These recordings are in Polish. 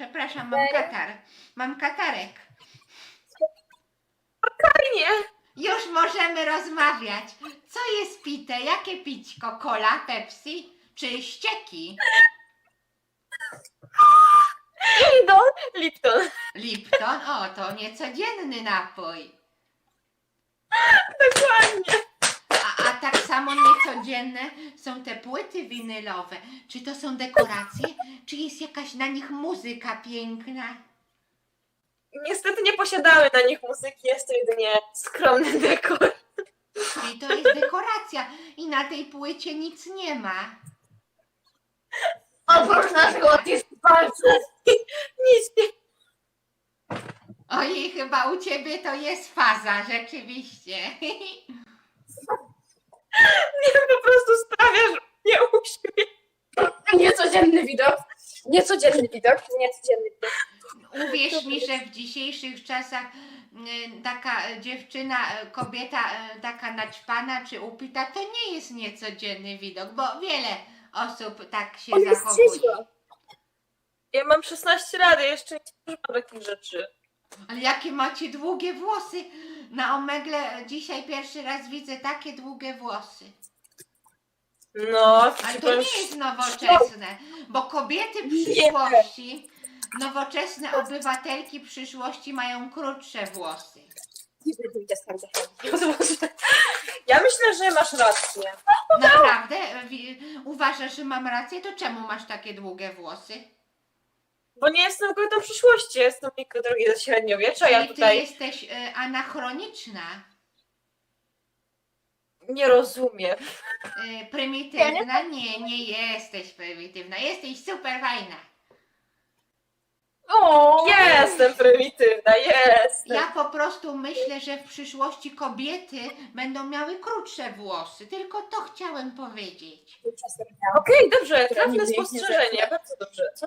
Przepraszam, mam katar. Mam katarek. Fajnie. Już możemy rozmawiać. Co jest pite? Jakie pićko? Cola, Pepsi czy ścieki? Lipton. Lipton. Lipton? O, to niecodzienny napój. Dokładnie. A, tak samo niecodzienne są te płyty winylowe. Czy to są dekoracje? Czy jest jakaś na nich muzyka piękna? Niestety nie posiadały na nich muzyki, jest to jedynie skromny dekor. Czyli to jest dekoracja i na tej płycie nic nie ma. Oprócz naszego palców. Nic nie. Ojej, chyba u ciebie to jest faza, rzeczywiście. Nie po prostu sprawia, że mnie uśmiech. Niecodzienny widok. Niecodzienny widok. Niecodzienny widok. Uwierz mi, że w dzisiejszych czasach y, taka y, dziewczyna, y, kobieta y, taka naćpana czy upita, to nie jest niecodzienny widok, bo wiele osób tak się jest zachowuje. trzeźwa. Ja mam 16 lat, ja jeszcze nie używam takich rzeczy. Ale jakie macie długie włosy? Na Omegle dzisiaj pierwszy raz widzę takie długie włosy. No, Ale to nie jest nowoczesne, bo kobiety przyszłości, nowoczesne obywatelki przyszłości mają krótsze włosy. Ja myślę, że masz rację. Naprawdę? Uważasz, że mam rację? To czemu masz takie długie włosy? Bo nie jestem kobietą przyszłości, jestem tylko drogi ze średniowiecza. Ja Czyli ty tutaj jesteś e, anachroniczna, nie rozumiem. e, prymitywna? Nie, nie jesteś prymitywna. Jesteś super fajna. O, Jestem prymitywna, jestem. Ja po prostu myślę, że w przyszłości kobiety będą miały krótsze włosy. Tylko to chciałem powiedzieć. Okej, dobrze, trafne spostrzeżenie, bardzo dobrze. Co?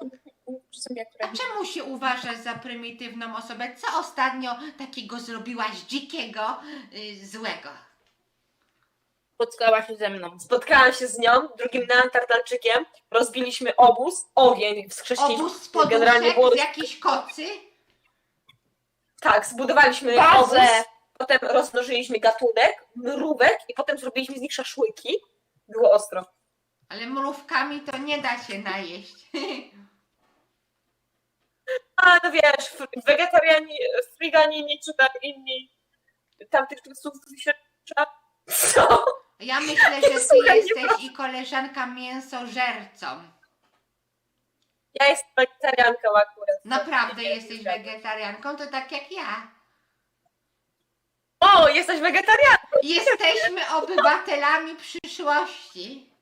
Która czemu się uważasz za prymitywną osobę? Co ostatnio takiego zrobiłaś dzikiego, y, złego? spotkała się ze mną. Spotkałam się z nią, drugim neandertalczykiem, rozbiliśmy obóz, ogień, wskrzesiliśmy. Obóz z generalnie poduszek, było- z jakiejś kocy? Tak, zbudowaliśmy Bazę. obóz, potem rozmnożyliśmy gatunek, mrówek i potem zrobiliśmy z nich szaszłyki. Było ostro. Ale mrówkami to nie da się najeść. A no wiesz, wegetariani, friganini czy tam inni tamtych czasów średnio. Co? Ja myślę, że ty Słuchaj, jesteś i koleżanka mięsożercą. Ja jestem wegetarianką akurat. Naprawdę jesteś wegetarianką, to tak jak ja. O, jesteś wegetarianką! Jesteśmy obywatelami przyszłości.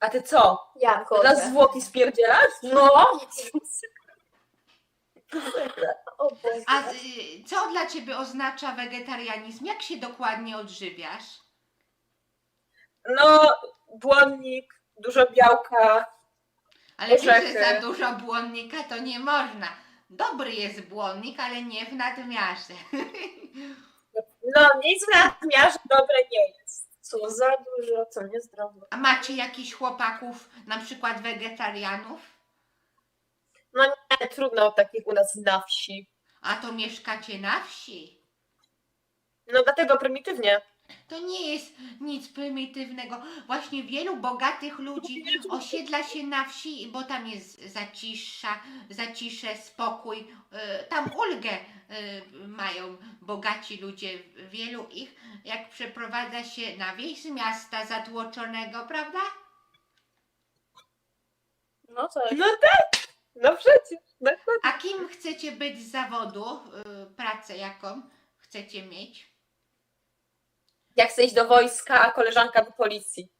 A ty co? Ja Teraz zwłoki spierdzielasz? No. O Boże. A y, co dla ciebie oznacza wegetarianizm? Jak się dokładnie odżywiasz? No, błonnik, dużo białka. Ale wiesz, że Orzechy. za dużo błonnika to nie można. Dobry jest błonnik, ale nie w nadmiarze. No, nic w nadmiarze dobre nie jest. Co za dużo, co niezdrowe. A macie jakichś chłopaków, na przykład wegetarianów? No nie, trudno takich u nas na wsi. A to mieszkacie na wsi? No dlatego prymitywnie. To nie jest nic prymitywnego. Właśnie wielu bogatych ludzi osiedla się na wsi, bo tam jest zacisza, zacisze, spokój. y, Tam ulgę y, mają bogaci ludzie, wielu ich, jak przeprowadza się na wieś z miasta zatłoczonego, prawda? No tak. No tak, no przecież. Dokładnie. A kim chcecie być z zawodu, y, pracę jaką chcecie mieć? Ja chcę iść do wojska, a koleżanka do policji.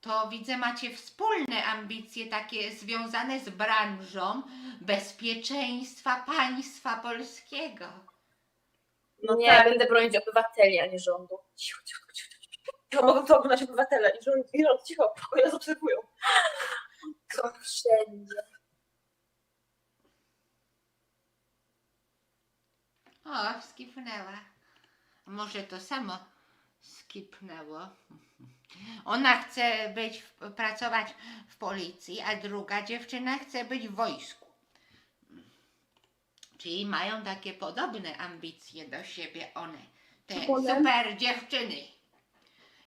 To widzę, macie wspólne ambicje takie związane z branżą bezpieczeństwa państwa polskiego. No nie, tak. będę bronić obywateli, a nie rządu. Cicho, cicho, cicho, cicho. Mogą to oglądać obywatele i rząd, i rząd cicho, oni nas obserwują. To wszędzie. O, skipnęła. Może to samo skipnęło. Ona chce być, pracować w policji, a druga dziewczyna chce być w wojsku. Czyli mają takie podobne ambicje do siebie one, te super dziewczyny.